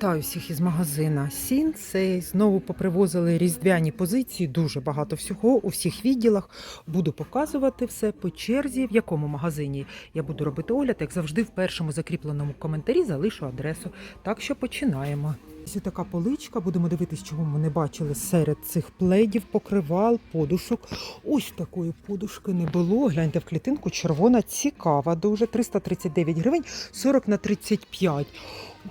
Вітаю всіх із магазина Сінсей. Знову попривозили різдвяні позиції. Дуже багато всього у всіх відділах. Буду показувати все по черзі, в якому магазині я буду робити огляд. Як завжди, в першому закріпленому коментарі залишу адресу. Так що починаємо. Ось така поличка. Будемо дивитись, чого ми не бачили серед цих пледів, покривал, подушок. Ось такої подушки не було. Гляньте в клітинку, червона, цікава, дуже 339 гривень, 40 на 35.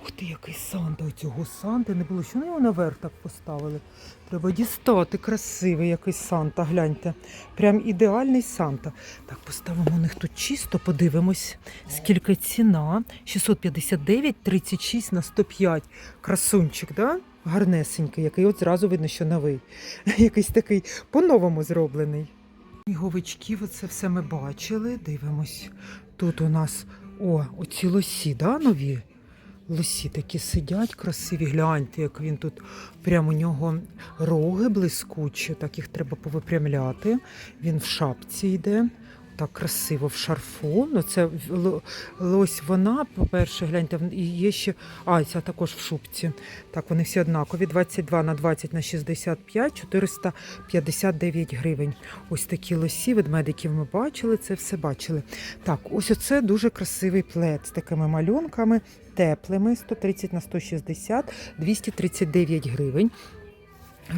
Ух ти, який Санта. У цього Санти не було. Що вони його наверх так поставили? Треба дістати. Красивий якийсь Санта, гляньте. Прям ідеальний Санта. Так, поставимо у них тут чисто, подивимось, скільки ціна. 659, 36 на 105. Красунчик, да? Гарнесенький, який от зразу видно, що новий. Якийсь такий по-новому зроблений. Сніговичків, оце все ми бачили. Дивимось. Тут у нас о, оці лосі, да, нові? Лосі такі сидять красиві. Гляньте, як він тут прямо у нього роги блискучі, так їх треба повипрямляти. Він в шапці йде. Так красиво в шарфу. Ну, це лось вона, по-перше, гляньте, і є ще. А, ця також в шубці. Так, вони всі однакові. 22 на 20 на 65, 459 гривень. Ось такі лосі ведмедиків ми бачили, це все бачили. Так, ось оце дуже красивий плед з такими малюнками, теплими, 130 на 160, 239 гривень.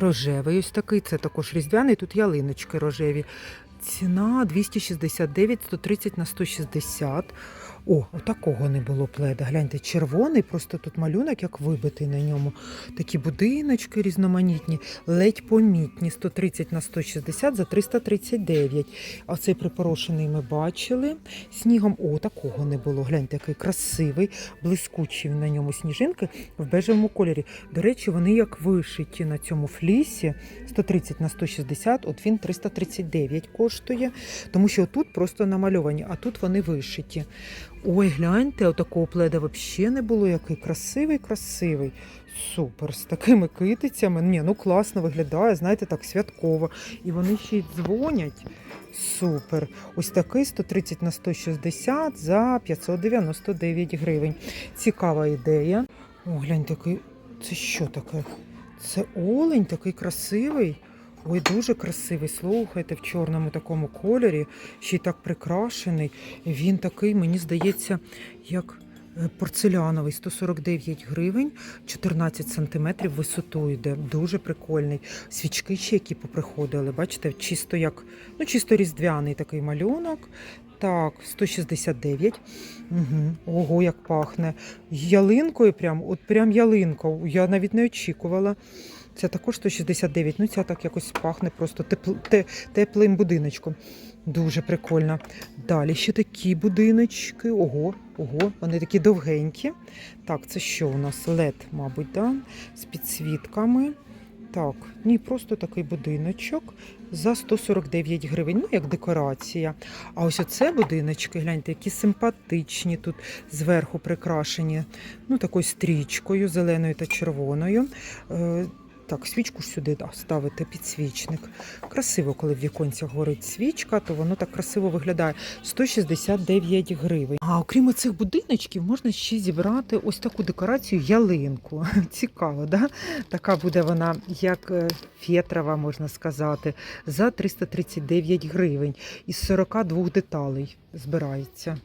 Рожевий ось такий, це також різдвяний, тут ялиночки рожеві. Ціна 269, 130 на 160. О, отакого не було пледа. Гляньте, червоний, просто тут малюнок, як вибитий на ньому. Такі будиночки різноманітні, ледь помітні. 130 на 160 за 339. А цей припорошений ми бачили. Снігом, о, такого не було. Гляньте, який красивий, блискучий на ньому сніжинки в бежевому кольорі. До речі, вони як вишиті на цьому флісі. 130 на 160, от він 339 коштує, тому що тут просто намальовані, а тут вони вишиті. Ой, гляньте, отакого пледа взагалі не було. Який красивий, красивий. Супер, з такими китицями. Ні, ну класно виглядає, знаєте, так святково. І вони ще й дзвонять. Супер. Ось такий 130 на 160 за 599 гривень. Цікава ідея. О, глянь, такий. Це що таке? Це олень такий красивий. Ой, дуже красивий. Слухайте, в чорному такому кольорі, ще й так прикрашений. Він такий, мені здається, як е, порцеляновий, 149 гривень, 14 сантиметрів висотою йде. Дуже прикольний. Свічки ще які поприходили. Бачите, чисто як, ну, чисто різдвяний такий малюнок. Так, 169. Угу. Ого, як пахне. Ялинкою прям, от прям ялинка. Я навіть не очікувала. Це також 169. Ну, ця так якось пахне просто тепл, те, теплим будиночком. Дуже прикольно. Далі ще такі будиночки. Ого, ого, вони такі довгенькі. Так, це що у нас? Лед, мабуть, да? з підсвітками. Так, ні, просто такий будиночок за 149 гривень, ну як декорація. А ось оце будиночки, гляньте, які симпатичні тут зверху прикрашені. Ну, такою стрічкою, зеленою та червоною. Так, свічку ж сюди да, ставити, підсвічник. Красиво, коли в віконцях горить свічка, то воно так красиво виглядає. 169 гривень. А окрім цих будиночків, можна ще зібрати ось таку декорацію ялинку. Цікаво, да? Така буде вона, як е, фетрова, можна сказати, за 339 гривень. Із 42 деталей збирається.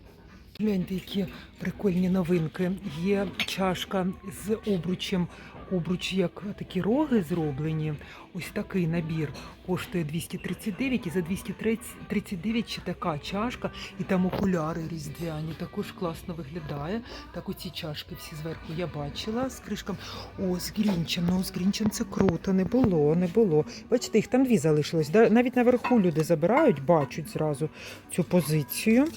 Гляньте, які прикольні новинки. Є чашка з обручем. Обруч як такі роги зроблені. Ось такий набір коштує 239 і за 239 ще така чашка, і там окуляри різдвяні. Також класно виглядає. Так оці чашки всі зверху я бачила з кришком. О, з грінчем. Ну, з грінчем це круто. Не було, не було. Бачите, їх там дві залишилось. Навіть наверху люди забирають, бачать зразу цю позицію.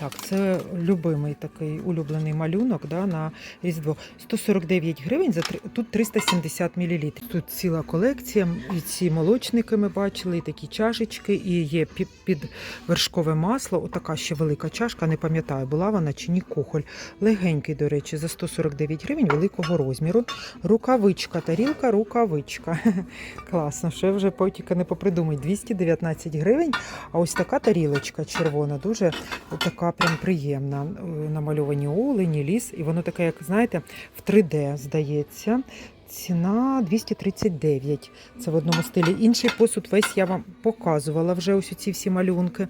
Так, це любимий такий улюблений малюнок да, на Різдво. 149 гривень, за тут 370 мл. Тут ціла колекція, і ці молочники ми бачили, і такі чашечки, і є під вершкове масло. Отака ще велика чашка, не пам'ятаю, була вона чи ні кухоль. Легенький, до речі, за 149 гривень великого розміру. Рукавичка, тарілка, рукавичка. Класно, ще вже потіка не попридумать. 219 гривень. А ось така тарілочка червона, дуже така прям приємна. Е, Намальовані олені, ліс, і воно таке, як знаєте, в 3D здається. Ціна 239. Це в одному стилі. Інший посуд весь я вам показувала вже ось ці всі малюнки.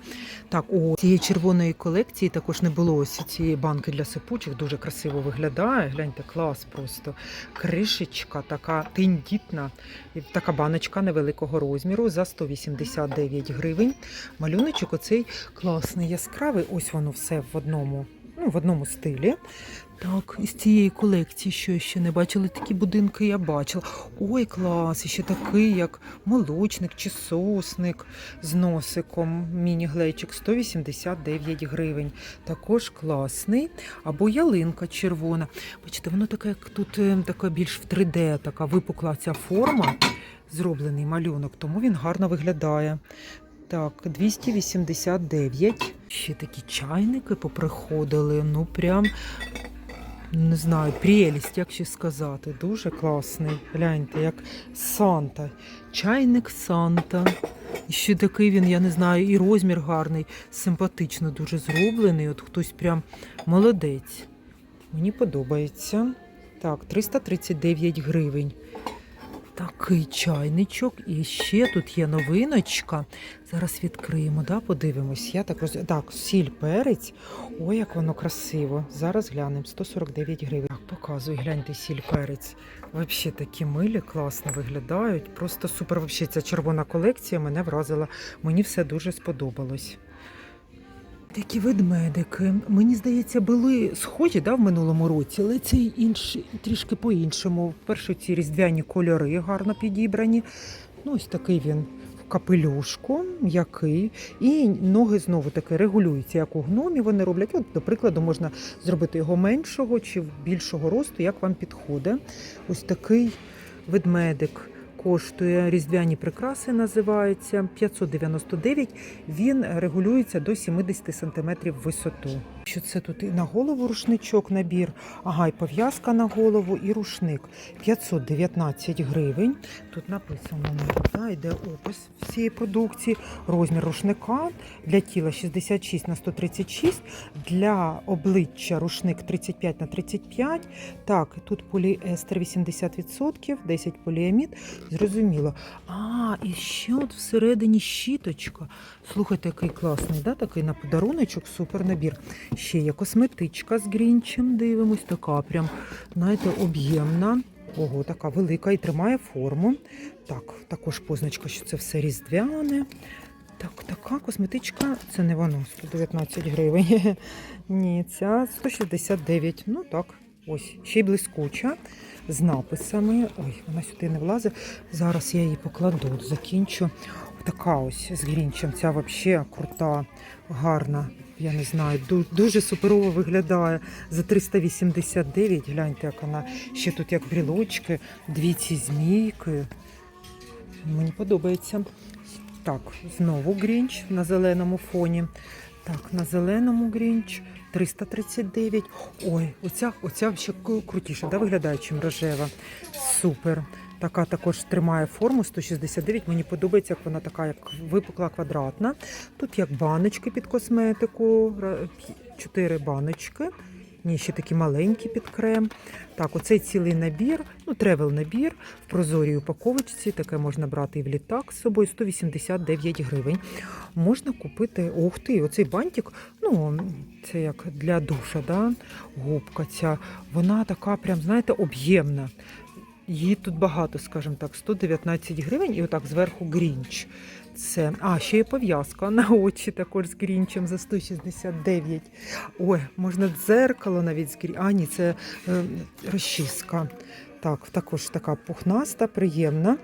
Так, у цієї червоної колекції також не було ось цієї банки для сипучих. Дуже красиво виглядає. Гляньте, клас просто. Кришечка така тендітна. Така баночка невеликого розміру за 189 гривень. Малюночок оцей класний, яскравий. Ось воно все в одному, ну, в одному стилі. Так, із цієї колекції, що ще не бачили, такі будинки я бачила. Ой, клас! Ще такий, як молочник чи сосник з носиком. Міні-глечик 189 гривень. Також класний. Або ялинка червона. Бачите, воно таке, як тут е, така більш в 3D, така випукла ця форма, зроблений малюнок, тому він гарно виглядає. Так, 289. Ще такі чайники поприходили. Ну, прям не знаю, прелість, як ще сказати. Дуже класний. Гляньте, як Санта. Чайник Санта. І ще такий він, я не знаю, і розмір гарний, симпатично дуже зроблений. От хтось прям молодець. Мені подобається. Так, 339 гривень. Такий чайничок. І ще тут є новиночка. Зараз відкриємо, да, подивимось. Я так роз... Так, сіль перець. Ой, як воно красиво. Зараз глянемо. 149 гривень. Так, показую, гляньте, сіль перець. Взагалі такі милі, класно виглядають. Просто супер. Взагалі, ця червона колекція мене вразила. Мені все дуже сподобалось. Такі ведмедики. Мені здається, були схожі да, в минулому році, але це інші, трішки по-іншому. Перше, ці різдвяні кольори гарно підібрані. Ну, ось такий він в капелюшку, м'який. І ноги знову таки регулюються, як у гномі вони роблять. От, до прикладу, можна зробити його меншого чи більшого росту, як вам підходить. Ось такий ведмедик. Коштує різдвяні прикраси, називається 599. Він регулюється до 70 см висоту. Що це тут і на голову рушничок набір, ага, і пов'язка на голову, і рушник 519 гривень. Тут написано да, йде опис всієї продукції. Розмір рушника для тіла 66 на 136, для обличчя рушник 35 на 35. Так, тут поліестер 80%, 10 поліамід. Зрозуміло. А, і ще от всередині щіточка. Слухайте, який класний, да? такий на подаруночок, супер набір. Ще є косметичка з грінчем, дивимось, така прям, знаєте, об'ємна. Ого, така велика і тримає форму. Так, також позначка, що це все різдвяне. Так, така косметичка, це не воно, 119 гривень. Ні, ця 169. Ну так, ось, ще й блискуча з написами. Ой, вона сюди не влазить. Зараз я її покладу, закінчу. Така ось з грінчем. Ця взагалі крута, гарна. Я не знаю, дуже суперово виглядає за 389. Гляньте, як вона ще тут як брілочки, дві ці змійки. Мені подобається. Так, знову грінч на зеленому фоні. Так, на зеленому грінч 339. Ой, оця, оця ще крутіша, да, виглядає, чим рожева. Супер. Така також тримає форму 169. Мені подобається, як вона така, як випукла квадратна. Тут як баночки під косметику, 4 баночки. Ні, ще такі маленькі під крем. Так, оцей цілий набір, ну тревел набір в прозорій упаковочці. Таке можна брати і в літак з собою 189 гривень. Можна купити, ух ти, оцей бантик, ну це як для душа, да? губка ця. Вона така, прям, знаєте, об'ємна. Її тут багато, скажімо так, 119 гривень і отак зверху грінч. Це, а, ще є пов'язка на очі також з грінчем за 169. Ой, можна дзеркало навіть з грінчем. А, ні, це е, розчіска. Так, також така пухнаста, приємна.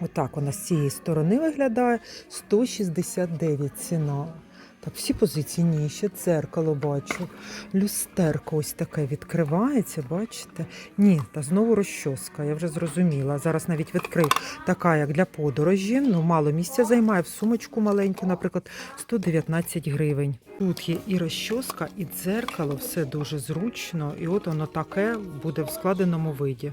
Отак вона з цієї сторони виглядає. 169 ціна. Так, всі позиції ні, ще дзеркало бачу. Люстерко ось таке відкривається, бачите? Ні, та знову розчоска, я вже зрозуміла. Зараз навіть відкрив така, як для подорожі. Ну, мало місця займає в сумочку маленьку, наприклад, 119 гривень. Тут є і розчоска, і дзеркало, все дуже зручно. І от воно таке буде в складеному виді.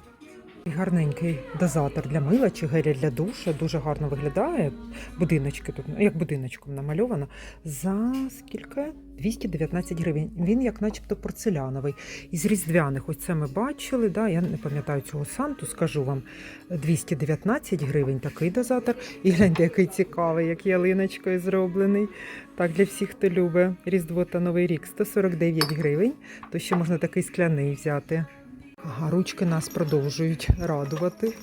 Гарненький дозатор для мила чи геля для душа. Дуже гарно виглядає. Будиночки тут, ну, як будиночком намальовано. За скільки? 219 гривень. Він як начебто порцеляновий. Із різдвяних, ось це ми бачили. Да? Я не пам'ятаю цього санту, скажу вам. 219 гривень такий дозатор. І гляньте, який цікавий, як ялиночкою зроблений. Так, для всіх, хто любить Різдво та Новий рік, 149 гривень. То ще можна такий скляний взяти. Ага, ручки нас продовжують радувати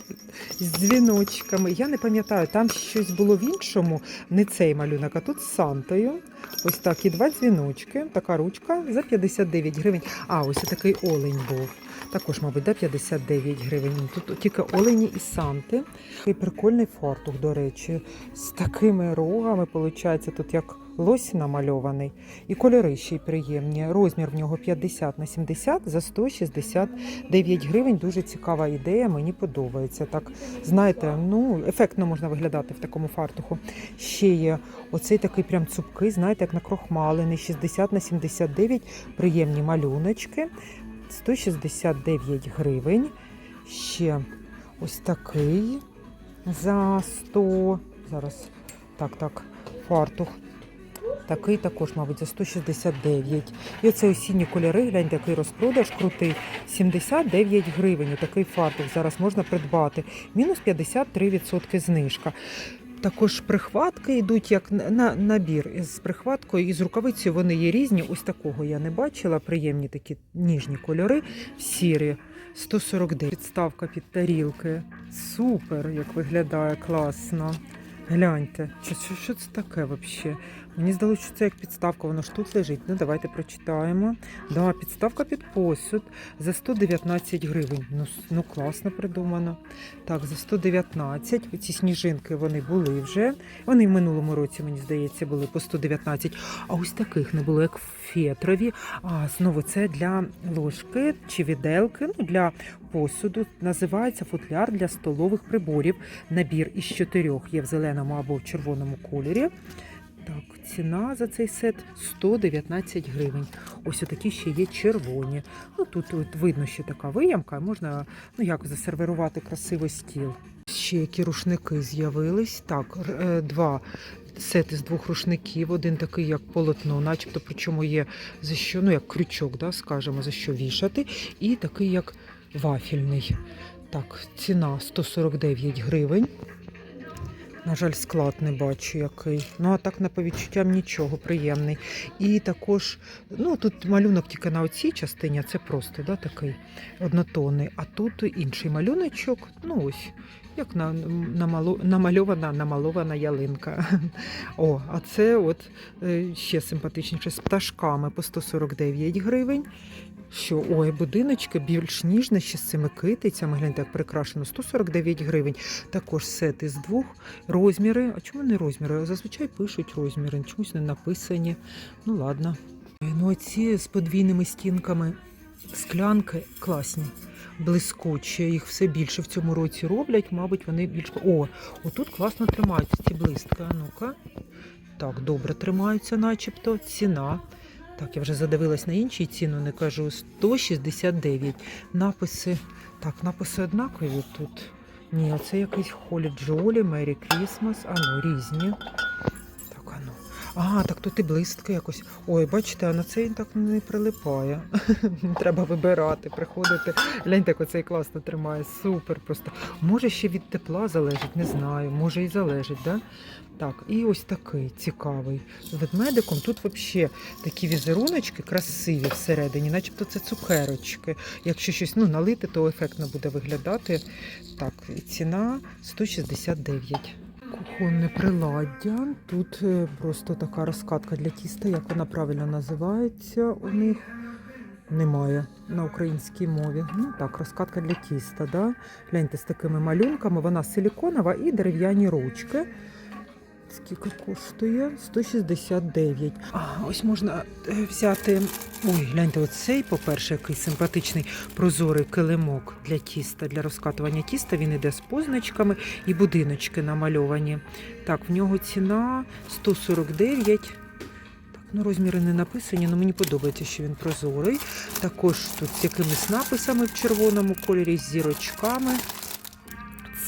з дзвіночками. Я не пам'ятаю, там щось було в іншому, не цей малюнок, а тут з Сантою. Ось так, і два дзвіночки. Така ручка за 59 гривень. А, ось такий олень був. Також, мабуть, да, 59 гривень. Тут тільки олені і Санти. Такий прикольний фартух, до речі, з такими рогами, виходить, тут як лось намальований. І кольори ще й приємні. Розмір в нього 50 на 70 за 169 гривень. Дуже цікава ідея, мені подобається. Так, знаєте, ну, ефектно можна виглядати в такому фартуху. Ще є оцей такий прям цупкий, знаєте, як накрохмалений, 60 на 79, приємні малюночки. 169 гривень. Ще ось такий за 100. Зараз так, так, фартух. Такий також, мабуть, за 169. І оце осінні кольори, гляньте, який розпродаж крутий. 79 гривень. Такий фартух зараз можна придбати. Мінус 53% знижка. Також прихватки йдуть як на- на набір з прихваткою і з рукавицею. Вони є різні. Ось такого я не бачила. Приємні такі ніжні кольори. Сірі. 149. Підставка під тарілки. Супер, як виглядає класно. Гляньте, що, що це таке взагалі? Мені здалося, що це як підставка, воно ж тут лежить. Ну, давайте прочитаємо. Да, підставка під посуд за 119 гривень. Ну, ну класно придумано. Так, за 119. Ці сніжинки вони були вже. Вони в минулому році, мені здається, були по 119. А ось таких не було, як фетрові. А знову це для ложки чи віделки, ну для посуду. Називається футляр для столових приборів. Набір із чотирьох є в зеленому або в червоному кольорі. Так, ціна за цей сет 119 гривень. Ось отакі ще є червоні. Ну тут от видно, що така виямка, можна ну як засервірувати красивий стіл. Ще які рушники з'явились. Так, е, два сети з двох рушників. Один такий, як полотно, начебто, причому є за що, ну як крючок, да, скажемо, за що вішати. І такий, як вафільний. Так, ціна 149 гривень. На жаль, склад не бачу який. Ну а так на по відчуттям нічого, приємний. І також, ну тут малюнок тільки на оцій частині, це просто да, такий однотонний. А тут інший малюночок, ну ось, як на, намальована, намалована ялинка. О, а це от е, ще симпатичніше з пташками по 149 гривень. Що ой, будиночки більш ніжне, ще з цими китицями. Гляньте, як прикрашено 149 гривень. Також сет із двох розміри. А чому не розміри? Зазвичай пишуть розміри, чомусь не написані. Ну ладно. Ну, а ці з подвійними стінками склянки класні, блискучі. Їх все більше в цьому році роблять. Мабуть, вони більш. О, отут класно тримаються ці блистки. А ну-ка. Так, добре тримаються, начебто. Ціна. Так, я вже задивилась на інші ціну, не кажу. 169. Написи. Так, написи однакові тут. Ні, оце якийсь Холі Джолі, Мері Крісмас. А ну, різні. А. Так тут і блистки якось. Ой, бачите, а на цей так не прилипає. Треба вибирати, приходити. Гляньте, як оцей класно тримає. Супер просто. Може ще від тепла залежить, не знаю. Може і залежить, да? Так, і ось такий цікавий. З ведмедиком тут взагалі такі візеруночки красиві всередині, начебто це цукерочки. Якщо щось ну, налити, то ефектно буде виглядати. Так, ціна 169. Кухонне приладдя. Тут е, просто така розкатка для тіста, як вона правильно називається у них. Немає на українській мові. Ну так, розкатка для тіста. Да? Гляньте з такими малюнками. Вона силіконова і дерев'яні ручки. Скільки коштує? 169. А, ось можна е, взяти. Ой, гляньте, оцей, по-перше, який симпатичний прозорий килимок для тіста, для розкатування тіста. Він іде з позначками і будиночки намальовані. Так, в нього ціна 149. Так, Ну, розміри не написані, але мені подобається, що він прозорий. Також тут з якимись написами в червоному кольорі з зірочками.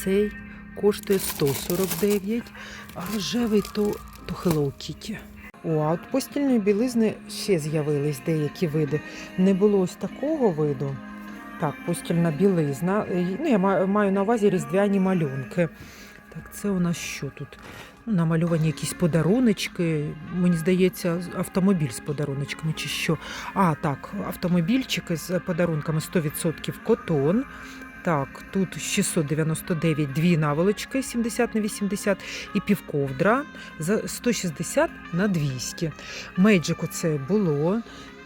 Цей коштує 149, а рожевий то, то Hello Kitty. О, а от постільної білизни ще з'явились деякі види. Не було ось такого виду. Так, постільна білизна. Е, Ну, я маю, на увазі різдвяні малюнки. Так, це у нас що тут? Ну, намальовані якісь подаруночки. Мені здається, автомобіль з подаруночками чи що. А, так, автомобільчики з подарунками 100% котон. Так, тут 699 дві наволочки 70 на 80 і півковдра за 160 на 200. Мейджику це було.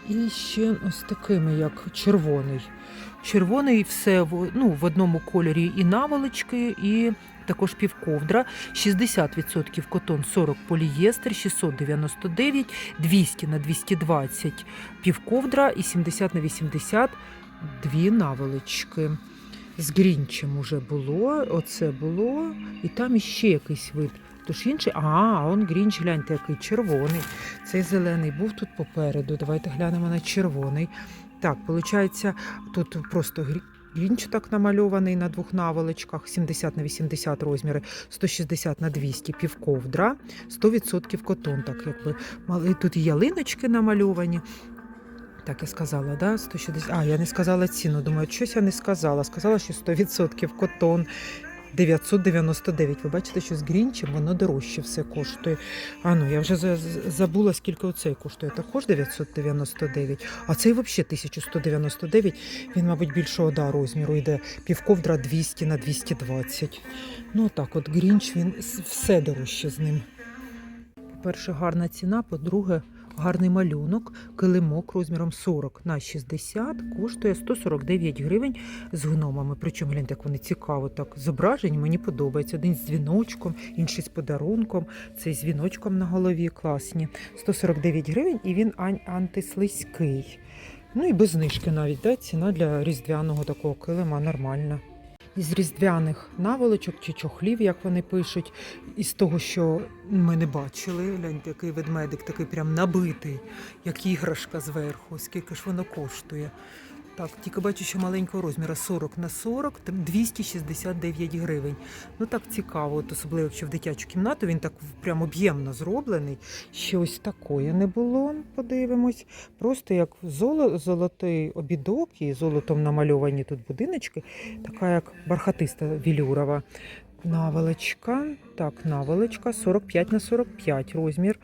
І ще ось такими, як червоний. Червоний все ну, в одному кольорі і наволочки, і також півковдра. 60% котон, 40 полієстер, 699, 200 на 220 півковдра і 70 на 80 дві наволочки. З грінчем уже було, оце було, і там іще якийсь вид. Тож інший, а, он грінч, гляньте, який червоний. Цей зелений був тут попереду. Давайте глянемо на червоний. Так, виходить, тут просто грінч так намальований на двох наволочках, 70 на 80 розміри, 160 на 200 півковдра, 100% котон. Так, якби тут і ялиночки намальовані. Так, я сказала, да? 160. А, я не сказала ціну. Думаю, щось я не сказала. Сказала, що 100% котон. 999. Ви бачите, що з грінчем воно дорожче все коштує. А ну, я вже за- за- забула, скільки оцей коштує. Також 999. А цей взагалі 1199. Він, мабуть, більшого да, розміру йде. Півковдра 200 на 220. Ну так, от грінч, він все дорожче з ним. По-перше, гарна ціна, по-друге, гарний малюнок. Килимок розміром 40 на 60 коштує 149 гривень з гномами. Причому гляньте, як вони цікаво так зображені. Мені подобається. Один з дзвіночком, інший з подарунком. Цей з віночком на голові класні. 149 гривень і він антислизький. Ну і без знижки навіть да? ціна для різдвяного такого килима нормальна. Із різдвяних наволочок чи чохлів, як вони пишуть, із того, що ми не бачили. Гляньте, який ведмедик такий прям набитий, як іграшка зверху. Скільки ж воно коштує? Так, тільки бачу, що маленького розміру 40 на 40, там 269 гривень. Ну так цікаво, от особливо якщо в дитячу кімнату він так прям об'ємно зроблений. Ще ось такої не було. Подивимось. Просто як золо, золотий обідок і золотом намальовані тут будиночки, така як бархатиста вілюрова. Наволочка. Так, наволочка 45 на 45 розмір.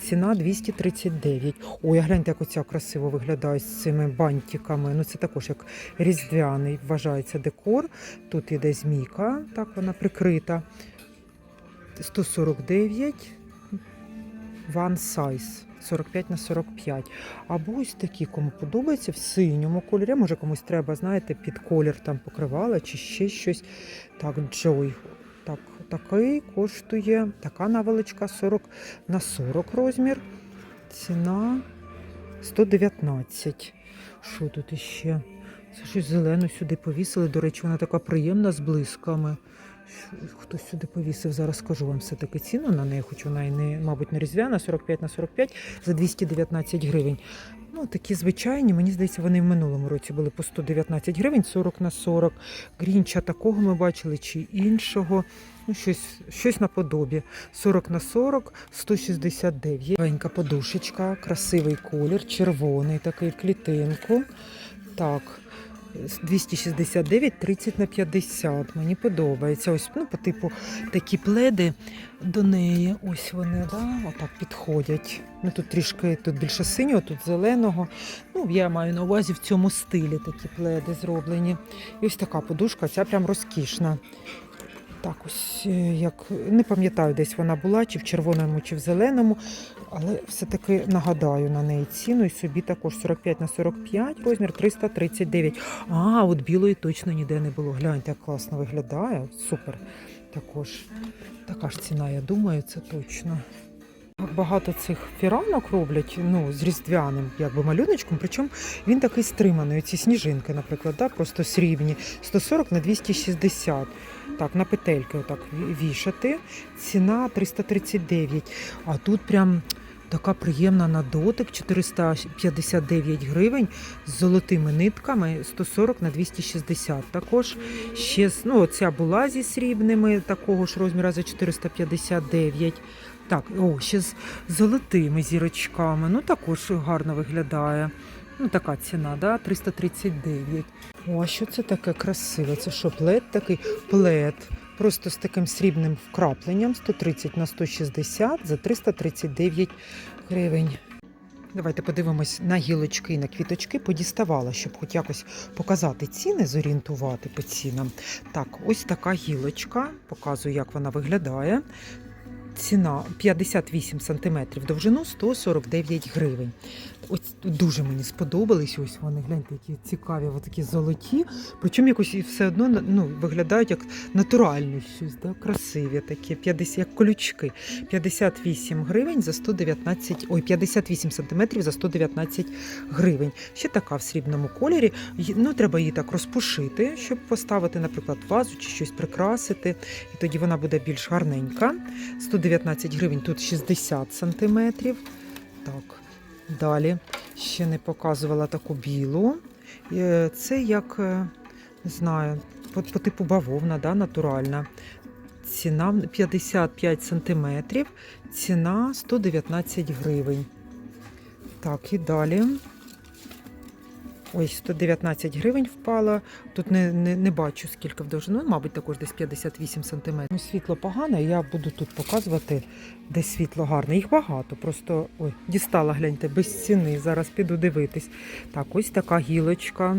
Ціна 239. Ой, гляньте, як оця красиво виглядає з цими бантиками. Ну, це також як різдвяний вважається декор. Тут іде змійка, так вона прикрита. 149 one size. 45 на 45. Або ось такі, кому подобається в синьому кольорі. Може комусь треба, знаєте, під колір там покривала чи ще щось. Так, Joy. Так, такий коштує така наволочка 40 на 40 розмір. Ціна 119. Що тут іще? Це щось зелену сюди повісили. До речі, вона така приємна з блисками. Хтось сюди повісив, зараз скажу вам все-таки ціну на неї, хоч вона і не, мабуть, не різдвяна, 45 на 45 за 219 гривень. Ну, такі звичайні, мені здається, вони в минулому році були по 119 гривень, 40 на 40. Грінча такого ми бачили чи іншого. Ну, щось, щось наподобі. 40 на 40, 169. Новенька подушечка, красивий колір, червоний такий в клітинку. Так. 269, 30 на 50. Мені подобається. Ось, ну, по типу такі пледи до неї. Ось вони, да, отак підходять. Ну, тут трішки тут більше синього, тут зеленого. Ну, я маю на увазі в цьому стилі такі пледи зроблені. І ось така подушка, ця прям розкішна. Так, ось е, як не пам'ятаю, десь вона була, чи в червоному, чи в зеленому, але все-таки нагадаю на неї ціну і собі також 45 на 45, розмір 339. А, от білої точно ніде не було. Гляньте, як класно виглядає. Супер. Також така ж ціна, я думаю, це точно. Багато цих фіранок роблять ну, з різдвяним якби, малюночком, причому він такий стриманий. Ці сніжинки, наприклад, да, просто срібні. 140 на 260. Так, на петельки отак вішати. Ціна 339. А тут прям Така приємна на дотик, 459 гривень з золотими нитками 140 на 260. Також ще ну, ця була зі срібними, такого ж розміру за 459. Так, о, ще з золотими зірочками. Ну також гарно виглядає. Ну, така ціна, да? 339. О, що це таке красиве? Це що, плед такий? Плед. Просто з таким срібним вкрапленням 130 на 160 за 339 гривень. Давайте подивимось на гілочки і на квіточки. Подіставала, щоб хоч якось показати ціни, зорієнтувати по цінам. Так, ось така гілочка. Показую, як вона виглядає. Ціна 58 см довжину 149 гривень. Ось дуже мені сподобались. Ось вони гляньте, які цікаві, такі золоті. Причому якось все одно ну, виглядають як натуральні щось, да? красиві такі, 50, як колючки. 58 гривень за 119, ой, 58 сантиметрів за 119 гривень. Ще така в срібному кольорі. Ну, треба її так розпушити, щоб поставити, наприклад, вазу чи щось прикрасити. І тоді вона буде більш гарненька. 119 гривень, тут 60 сантиметрів. Так, далі ще не показувала таку білу. Е, Це як, е, не знаю, по, по типу бавовна, да, натуральна. Ціна 55 сантиметрів, ціна 119 гривень. Так, і далі. Ось 119 гривень впала. Тут не, не, не бачу скільки в мабуть, також десь 58 сантиметрів. Ну, світло погане, я буду тут показувати, де світло гарне. Їх багато, просто ой, дістала, гляньте, без ціни. Зараз піду дивитись. Так, ось така гілочка.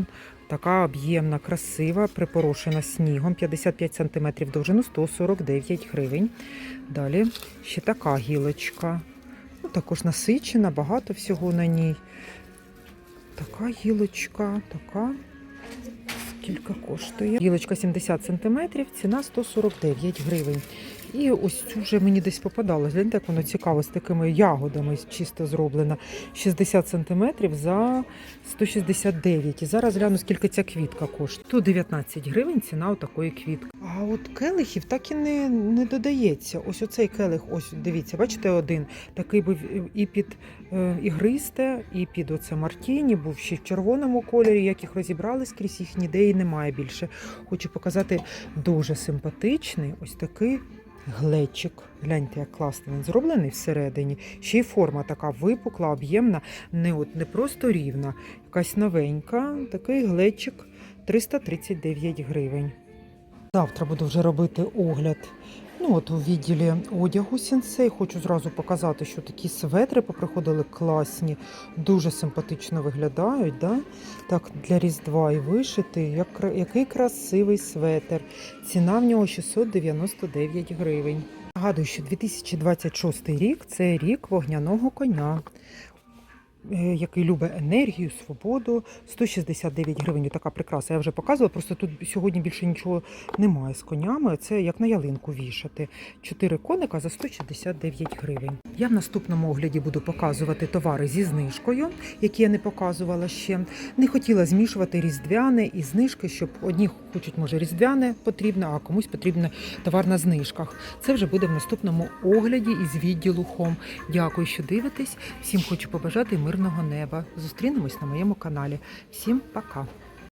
Така об'ємна, красива, припорошена снігом, 55 см довжину, 149 гривень. Далі ще така гілочка. Ну, також насичена, багато всього на ній. Така гілочка, така. Скільки коштує? Гілочка 70 см, ціна 149 гривень. І ось цю вже мені десь попадалось. Гляньте, як воно цікаво, з такими ягодами чисто зроблена. 60 см за 169. І зараз гляну, скільки ця квітка коштує. Тут 19 гривень ціна такої квітки. А от келихів так і не, не додається. Ось оцей келих, ось дивіться, бачите, один такий був і під е, ігристе, і під оце Мартіні, був ще в червоному кольорі. Як їх розібрали скрізь, їх ніде і немає більше. Хочу показати дуже симпатичний ось такий глечик. Гляньте, як класно він зроблений всередині. Ще й форма така випукла, об'ємна, не, от, не просто рівна, якась новенька. Такий глечик 339 гривень. Завтра буду вже робити огляд. Ну, от у відділі одягу сенсей. Хочу зразу показати, що такі светри поприходили класні, дуже симпатично виглядають. Да? Так, для Різдва і вишити. Як, який красивий светр. Ціна в нього 699 гривень. Нагадую, що 2026 рік це рік вогняного коня. Е, Який любить енергію, свободу, 169 гривень. Така прикраса. Я вже показувала. Просто тут сьогодні більше нічого немає з конями. Це як на ялинку вішати. Чотири коника за 169 гривень. Я в наступному огляді буду показувати товари зі знижкою, які я не показувала ще. Не хотіла змішувати різдвяне і знижки, щоб одні хочуть, може, різдвяне потрібно, а комусь потрібно товар на знижках. Це вже буде в наступному огляді із відділу Хом. Дякую, що дивитесь. Всім хочу побажати мирного неба. Зустрінемось на моєму каналі. Всім пока!